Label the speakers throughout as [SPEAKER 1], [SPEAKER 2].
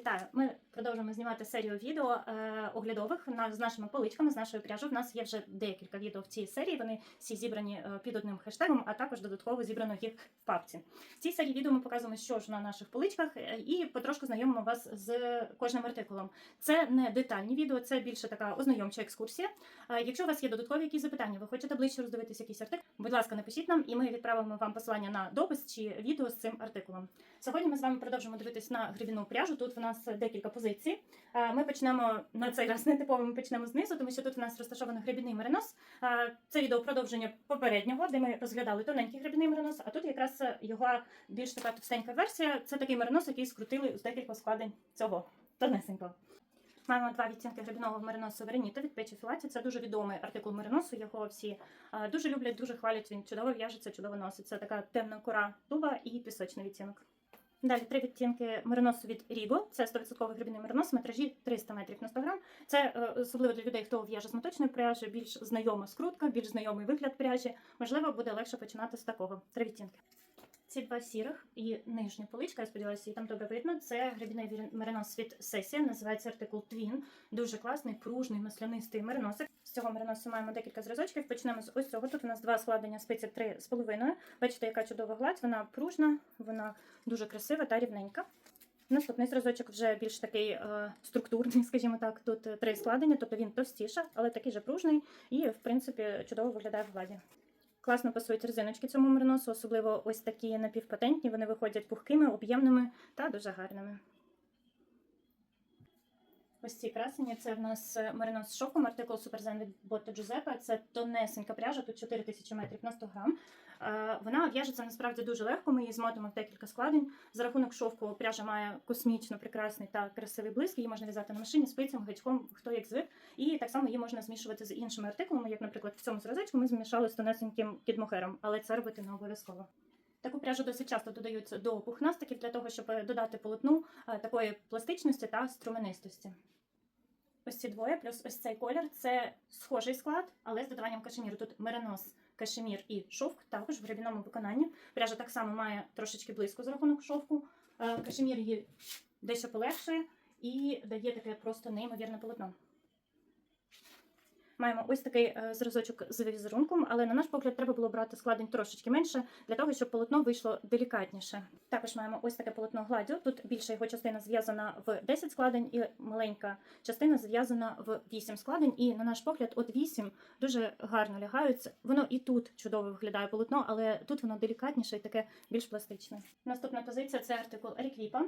[SPEAKER 1] Вітаю! Ми продовжуємо знімати серію відео е, оглядових на, з нашими поличками, з нашою пряжою. У нас є вже декілька відео в цій серії. Вони всі зібрані е, під одним хештегом, а також додатково зібрано їх в папці. В цій серії відео ми показуємо, що ж на наших поличках, е, і потрошку знайомимо вас з кожним артикулом. Це не детальні відео, це більше така ознайомча екскурсія. Е, якщо у вас є додаткові якісь запитання, ви хочете ближче роздивитися якийсь артикул, будь ласка, напишіть нам, і ми відправимо вам посилання на допис чи відео з цим артикулом. Сьогодні ми з вами продовжимо дивитись на гребіну пряжу. Тут в нас декілька позицій. Е, Ми почнемо на цей раз нетипово, ми почнемо знизу, тому що тут у нас розташований гребінний меринос. Е, Це відео продовження попереднього, де ми розглядали тоненький гребінний меринос, а тут якраз його більш така товстенька версія. Це такий меринос, який скрутили з декількох складень цього тонесенького. Маємо два відтінки гребінного мериносу Вереніта від печі Філаті. Це дуже відомий артикул мериносу. Його всі е, дуже люблять, дуже хвалять. Він чудово в'яжеться, чудово носить. Це така темна кора дуба і пісочний відтінок. Далі три відтінки мериносу від Ріго. Це 100% грибний меринос, метражі 300 метрів на 100 грам. Це е, особливо для людей, хто в'яже з моточної пряжі, більш знайома скрутка, більш знайомий вигляд пряжі. Можливо, буде легше починати з такого. Три відтінки. Ці два сірих і нижня поличка, я сподіваюся, її там добре видно. Це гребінний вір- меринос від Сесія, називається артикул Twin. Дуже класний, пружний, маслянистий мериносик. З цього мериносу маємо декілька зразочків. Почнемо з ось цього. Тут у нас два складення спиці три з половиною. Бачите, яка чудова гладь, вона пружна, вона дуже красива та рівненька. Наступний зразочок вже більш такий е, структурний, скажімо так. Тут три складення, тобто він товстіше, але такий же пружний і, в принципі, чудово виглядає в гладі. Класно пасують резиночки цьому мериносу, особливо ось такі напівпатентні. Вони виходять пухкими, об'ємними та дуже гарними. Ось ці красені це в нас е, меринос з шовком, артикул Суперзен від Ботто Джузеппе. Це тонесенька пряжа, тут 4000 метрів на 100 грам. Е, Вона в'яжеться насправді дуже легко. Ми її змотимо в декілька складень. За рахунок шовку пряжа має космічно прекрасний та красивий блиск. Її можна в'язати на машині, спицям, гачком, хто як звик. І так само її можна змішувати з іншими артикулами, як, наприклад, в цьому зразочку ми змішали з тонесеньким кідмохером, але це робити не обов'язково. Таку пряжу досить часто додають до пухнастиків для того, щоб додати полотну е, такої пластичності та струменистості. Ось ці двоє, плюс ось цей колір це схожий склад, але з додаванням кашеміру. Тут меринос, кашемір і шовк, також в гребіному виконанні. Пряжа так само має трошечки близько за рахунок шовку. Е, Кашемір її дещо полегшує і дає таке просто неймовірне полотно. Маємо ось такий е, зразочок з візерунком, але на наш погляд треба було брати складень трошечки менше для того, щоб полотно вийшло делікатніше. Також маємо ось таке полотно гладдю. Тут більша його частина зв'язана в 10 складень, і маленька частина зв'язана в 8 складень. І на наш погляд, от 8 дуже гарно лягають. Воно і тут чудово виглядає полотно, але тут воно делікатніше і таке більш пластичне. Наступна позиція це артикул Реквіпа.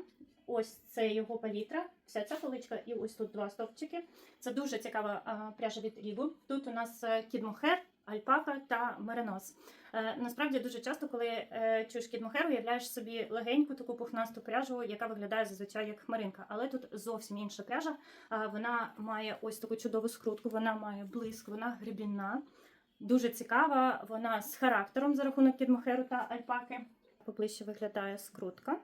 [SPEAKER 1] Ось це його палітра, вся ця поличка, і ось тут два стовпчики. Це дуже цікава а, пряжа від Рігу. Тут у нас е, кідмохер, альпака та меринос. Е, насправді дуже часто, коли е, чуєш кідмохер, уявляєш собі легеньку таку пухнасту пряжу, яка виглядає зазвичай як хмаринка. Але тут зовсім інша пряжа. А, вона має ось таку чудову скрутку, вона має блиск, вона гребінна. Дуже цікава, вона з характером за рахунок кідмохеру та альпаки. Поближче виглядає скрутка.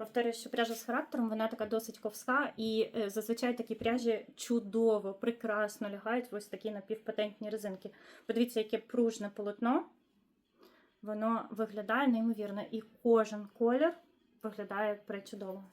[SPEAKER 1] Повторюю, що пряжа з характером, вона така досить ковська, і е, зазвичай такі пряжі чудово, прекрасно лягають в ось такі напівпатентні резинки. Подивіться, яке пружне полотно. Воно виглядає неймовірно, і кожен колір виглядає пречудово.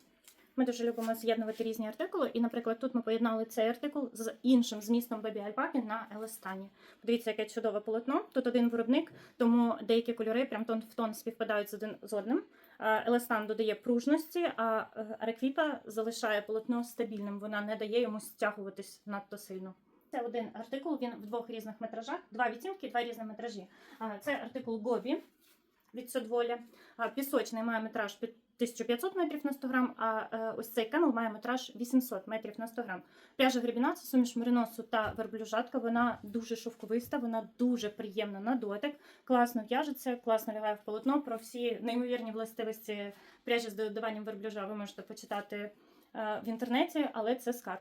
[SPEAKER 1] Ми дуже любимо з'єднувати різні артикули, і, наприклад, тут ми поєднали цей артикул з іншим змістом Бебі Альпаки на Елестані. Подивіться, яке чудове полотно. Тут один виробник, тому деякі кольори прям тон в тон співпадають з один з одним. Е, Елестан додає пружності, а е, Реквіпа залишає полотно стабільним. Вона не дає йому стягуватись надто сильно. Це один артикул, він в двох різних метражах, два відтінки, два різні метражі. Це артикул Гобі від Содволя. Пісочний має метраж під 1500 метрів на 100 грам, а е, ось цей кемел має метраж 800 метрів на 100 грам. Пряжа гребіна це суміш мериносу та верблюжатка. Вона дуже шовковиста, вона дуже приємна на дотик, класно в'яжеться, класно лягає в полотно. Про всі неймовірні властивості пряжі з додаванням верблюжа ви можете почитати е, в інтернеті, але це скарб.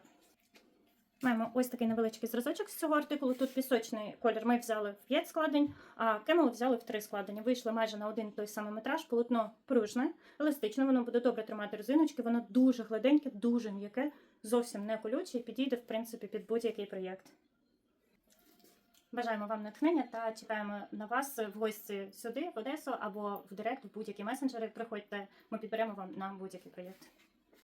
[SPEAKER 1] Маємо ось такий невеличкий зразочок з цього артикулу. Тут пісочний колір ми взяли в 5 складень, а кемел взяли в 3 складення. Вийшли майже на один той самий метраж. Полотно пружне, еластичне, воно буде добре тримати резиночки, воно дуже гладеньке, дуже м'яке, зовсім не колюче і підійде, в принципі, під будь-який проєкт. Бажаємо вам натхнення та чекаємо на вас в гості сюди, в Одесу або в Директ, в будь-які месенджери. Приходьте, ми підберемо вам на будь-який проєкт.